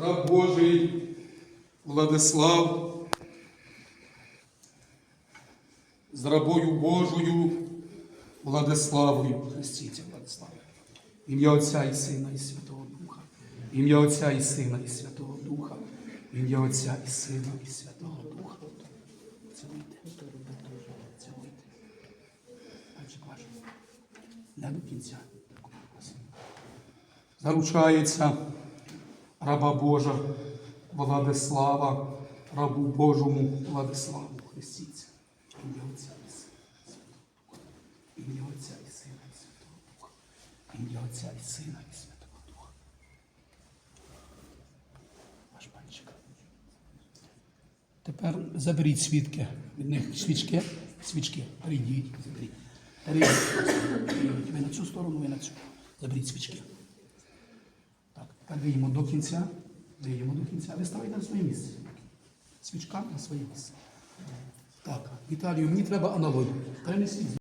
раб Божий Владислав з рабою Божою Владиславою. Хрестіться, Владиславе. Ім'я Отця і Сина і Святого Духа. Ім'я Отця і Сина і Святого Духа. Ім'я Отця і Сина і Святого Духа. Цілуйте. Цілуйте. Пальчик ваш. Не до кінця. Заручається раба Божа Владислава, рабу Божому Владиславу. Хрестіться. Ім'я Отця і Сина. і Святого Духа. Ім'я Отця і Сина і Святого Духа. Ім'я Отця і Сина і Святого Духа. Ваш пальчик. Тепер заберіть свідки. Від них свічки, свічки. Прийдіть, заберіть. Перейдіть. Ви на цю сторону, ви на цю. Заберіть свічки. Виїмо до кінця. Виїмо до кінця. Ви ставите на своє місце. Свічка на своє місце. Так, Віталію, мені треба аналогію. Перенесіть.